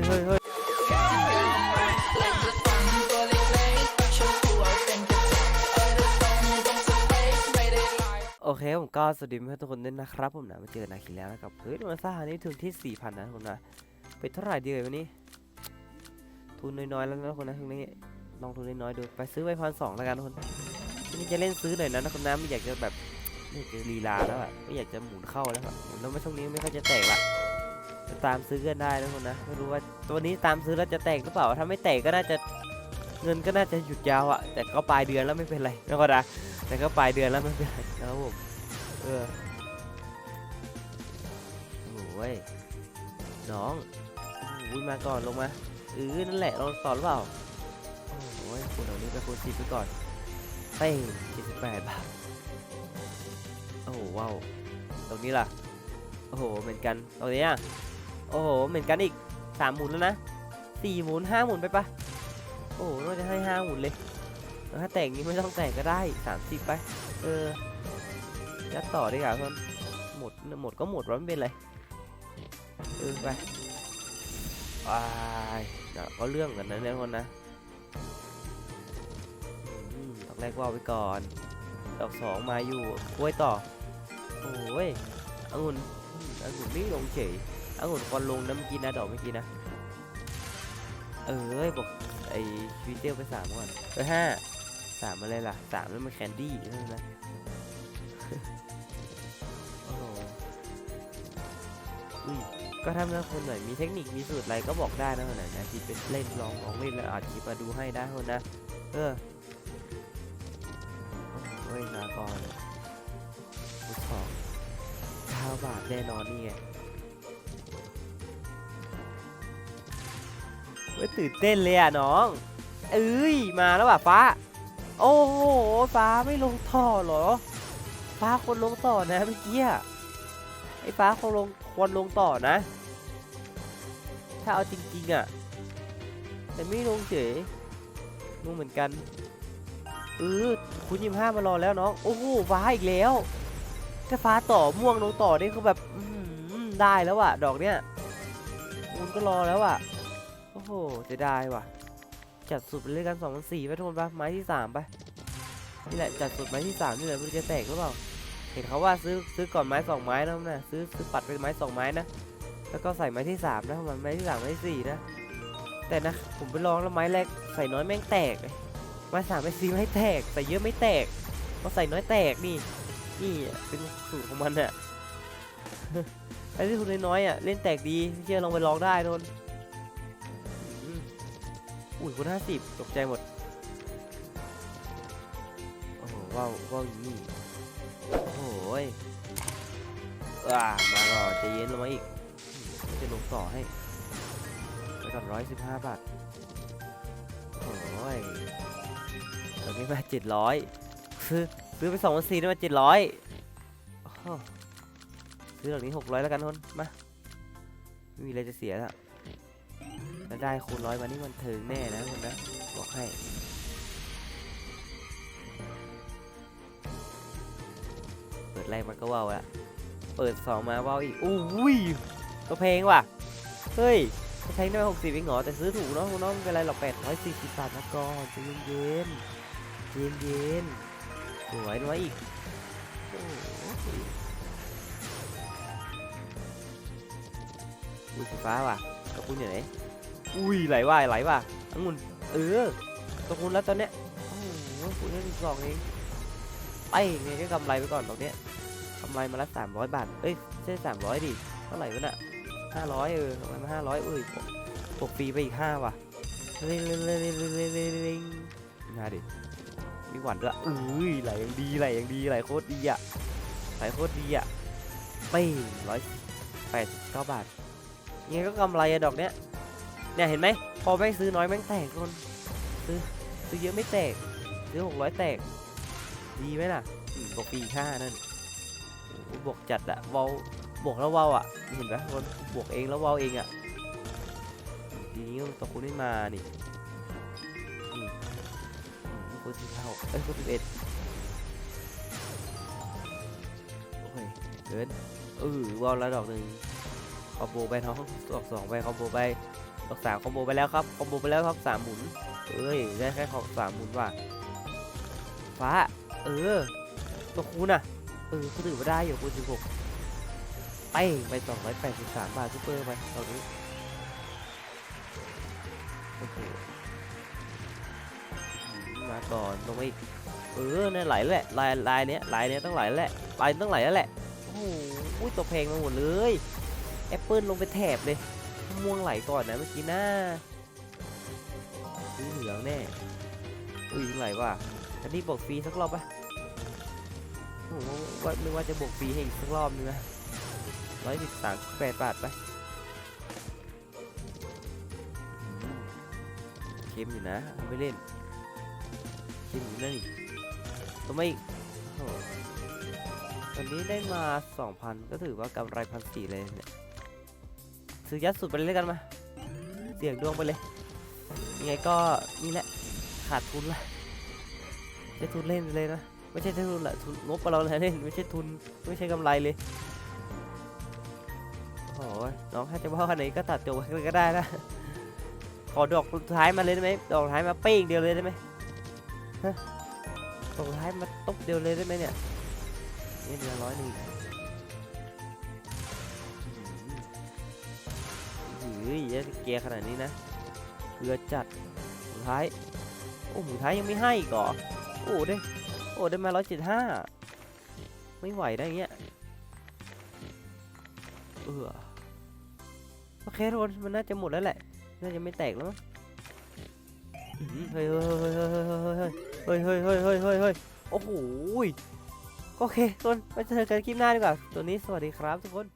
ยเฮ้ยเฮ้ยโอเคผมก็สวัสดีเพื่อนทุกคนด้วยนะครับผมนะมาเจอนาคินแล้วนะครับเฮ้ยมาซ่านี่ทุนที่ 4,000 นะทุกคนนะไปเท่าไหร่ดีเลยวันนี้ ทุนน้อยๆแล้วนะทุกคนนะทุนนี้ลองทุนน้อยๆดูไปซื้อไปพันสองแล้วกันทุกคนทีนี้จะเล่นซื้อหน่อยนะทุกคนนะไม่อยากจะแบบไม่อยากจะลีลาแล้วอะไม่อยากจะหมุนเข้าแล้วอะหมุนแล้วไม่ช่วงนี้ไม่ค่อยจะแตกละ ตามซื้อกันได้นะทุกคนนะไม่รู้ว่าตัวนี้ตามซื้อแล้วจะแตกหรือเปล่า ถ้าไม่แตกก็น่าจะเงินก็น่าจะหยุดยาวอะแต่ก็ปลายเดือนแล้วไม่เป็นไรนะก็นะแต่ก็ปลายเดือนแล้วไม่เป็นไรนะครับผมเออโอ้ยน้องอุ้ยมาก่อนลงมาเออนั่นแหละเราต่อหรือเปล่าโอ้ยคุณเอานี้ไปคูณสิบไปก่อนเป้เจ็ดสิบแปดบาทโอ้โหว้าวตรงนี้ล่ะโอ้โหเหมือนกันตรงนี้อะ โอ้โห เหมือนกันอีกสามหมุนแล้วนะสี่หมุนห้าหมุนไปปะโอ้โหน่าจะให้ห้าหมุนเลยถ้าแต่งนี้ไม่ต้องแต่งก็ได้สามสิบไป เออยัดต่อดีกว่าเพื่อนหมดหมดก็หมดวะไม่เป็นไรเออไปไปเดี๋ยก็เรื่องกันนะเนี่ยคนนะอืมดอกแรกว่าไว้ก่อนดอกสองมาอยู่กล้วยต่อโอ้ยองุ่นองุ่นไม่ลงเฉย องุ่นก่อนลงนะเมื่อกี้นะดอกเมื่อกี้นะ เออบอกไอชีวิตเดียวไปสามก่อนเออห้าสามอะไรล่ะสามแล้วมันแคนดี้นั่นนะโอ้โหอุ้ยก็ถ้าเมื่อคนไหนมีเทคนิคมีสูตรอะไรก็บอกได้นะคนไหนนะที่เป็นเล่นลองลองเล่นแล้วอาจคลิปมาดูให้ได้คนนะเออโอ้ยนาก่อนฟุตซอลเก้าบาทแน่นอนนี่ไง ว้ยตื่นเต้นเลยอะน้อง เอ้ยมาแล้วว่ะฟ้า โอ้โหฟ้าไม่ลงท่อเหรอ ฟ้าคนลงต่อนะเมื่อกี้ไอ้ฟ้าคงลงควรลงต่อนะ ถ้าเอาจริงๆอะ แต่ไม่ลงเฉยลงเหมือนกันเออคุณยิมห้ามารอแล้วน้อง โอ้โหฟ้าอีกแล้วถ้าฟ้าต่อม่วงลงต่อนี่คือแบบได้แล้วอะ ดอกเนี้ยคุณก็รอแล้วอะ โอ้โหจะได้ว่ะ จัดสุดไปเลยกันสองพันสี่ไปทุกคนปะไม้ที่สามไปนี่แหละจัดสุดไม้ที่สามนี่แหละม่รู้จะแตกหรือเปล่า เห็นเขาว่าซื้อซื้อก่อนไม้สองไม้นะนะซื้อซื้อปัดเป็นไม้สองไม้นะ แล้วก็ใส่ไม้ที่สามนะมันไม้ที่สามไม้ที่สี่นะ แต่นะผมไปลองแล้วไม้แรกใส่น้อยแม่งแตกเลยไม้สามไม้สี่ไม่แตก ใส่เยอะไม่แตกพอใส่น้อยแตกนี่ นี่เป็นสูตรของมันอะไอ้ที่ทุนน้อยๆอะเล่นแตกดีเชื่อลองไปลองได้โดน อุ้ยคุณห้าสิบตกใจหมด โอ้โหว้าวว้าวยี่โอ้โหยอ่ามาก่อนจะเย็นลงมาอีก จะลงต่อให้ไปก่อนร้อยสิบห้าบาท โอ้ยตอนนี้มาเจ็ดร้อยซื้อซื้อไปสองพันสี่ได้มาเจ็ดร้อยซื้อเหล่านี้หกร้อยแล้วกันคนมา ไม่มีอะไรจะเสียแล้ว แล้วได้คูณร้อยมานี่มันถึงแน่นะคนนะบอกให้เปิดแรกมันก็ว่าวล้วเปิดสองมาว่าวอีกอุ้ยก็เพลงว่ะเฮ้ยใช้ได้หกสิบเองเหรอแต่ซื้อถูกเนาะน้องเป็นไรหรอกแปดร้อยสี่สิบบาทนะก่อนใจเย็นเย็นเย็นๆสวยน้อยอีกอุ้ยสีฟ้าว่ะกระพุ้นอยู่ไหน อุ้ยไหลว่าไหลว่าอังุนเออตกงนู้นแล้วตอนเนี้ยโอ้โหคุณเล่นสองเองไปไงก็กำไรไปก่อนตรงเนี้ยกำไรมาละสามร้อยบาทเอ้ยใช่สามร้อยดิเท่าไหร่วะน่ะห้าร้อยเออกำไรมาห้าร้อยเอ้ยตกปีไปอีกห้าว่ะเร่งเร่งเร่งเร่งเร่งเร่งเร่นาดิมีหวั่นด้วยอุ้ยไหลยังดีไหลยังดีไหลโคตรดีอะไหลโคตรดีอะไปร้อยแปดเก้าบาทยังก็กำไรอะดอกเนี้ย เนี่ยเห็นไหมพอแม่งซื้อน้อยแม่งแตกคนซื้อซื้อเยอะไม่แตกซื้อหกร้อยแตก ดีไหมล่ะบวกปีค่านั่นบวกจัดอะเบาบวกแล้วเวาอะเห็นไหมมันบวกเองแล้วเวาเองอะทีนี้ตัวคุณไม่มานี่อืมคุณสิบห้าเอ้ยคุณสิบเอ็ดโอ้ยเกินเออเว้าแล้วดอกหนึ่งคอมโบไปน้องดอกสองไปคอมโบไป ดอกสามคอมโบไปแล้วครับ คอมโบไปแล้วครับสามหมุน เอ้ย ได้แค่ของสามหมุนว่ะ ฟ้า เออ ตัวคูณอะ เออคูณถือว่าได้อยู่คูณสิบหกไป ไปสองร้อยแปดสิบสามบาทซุปเปอร์ไปตอนนี้โอ้โหมาก่อนลงมาอีกเออเนี่ยไหลแหละ ลายลายเนี้ยลายเนี้ยต้องไหลแหละ ลายต้องไหลแล้วแหละ โอ้โหอุ้ยตัวเพลงมาหมดเลย แอปเปิลลงไปแถบเลย ม่วงไหลก่อนนะเมื่อกี้นะสีเหลืองแน่อุ้ยไหลว่ะอันนี้บอกฟรีสักรอบปะโอ้โหว่านึกว่าจะบวกฟรีให้อีกสักรอบนึงนะร้อยสิบสามแปดบาทไปเค็มอยู่นะไม่เล่นเค็มอยู่นั่นนี่ตัวไม่อีกตอนนี้ได้มาสองพันก็ถือว่ากำไรพันสี่เลยเนี่ย ซื้อยัดสุดไปเลยกันมา เสี่ยงดวงไปเลย ยังไงก็นี่แหละ ขาดทุนละจะทุนเล่นเลยนะ ไม่ใช่ใช้ทุนละทุนงบเราเลยนี่ไม่ใช่ทุน ไม่ใช่กำไรเลย โอ้ยน้องถ้าจะว่าขนาดนี้ก็ตัดจบไว้เลยก็ได้นะ ขอดอกสุดท้ายมาเลยได้ไหมดอกท้ายมาเป้งเดียวเลยได้ไหมฮะดอกท้ายมาตบเดียวเลยได้ไหมเนี่ยนี่เหลือร้อยหนึ่ง ฮ้ยอย่าเกียร์ขนาดนี้นะเกลือจัดสุดท้ายโอ้สุดท้ายยังไม่ให้อีกเหรอโอ้ได้โอ้ได้มาร้อยเจ็ดห้าไม่ไหวได้เงี้ยเออโอเคทุกคนมันน่าจะหมดแล้วแหละ น่าจะไม่แตกแล้วมั้งเฮ้ยเฮ้ยเฮ้ยเฮ้ยเฮ้ยเฮ้ยเฮ้ยเฮ้ยเฮ้ยเฮ้ยโอ้โหโอเคทุกคนไปเจอกันคลิปหน้าดีกว่า ตัวนี้สวัสดีครับทุกคน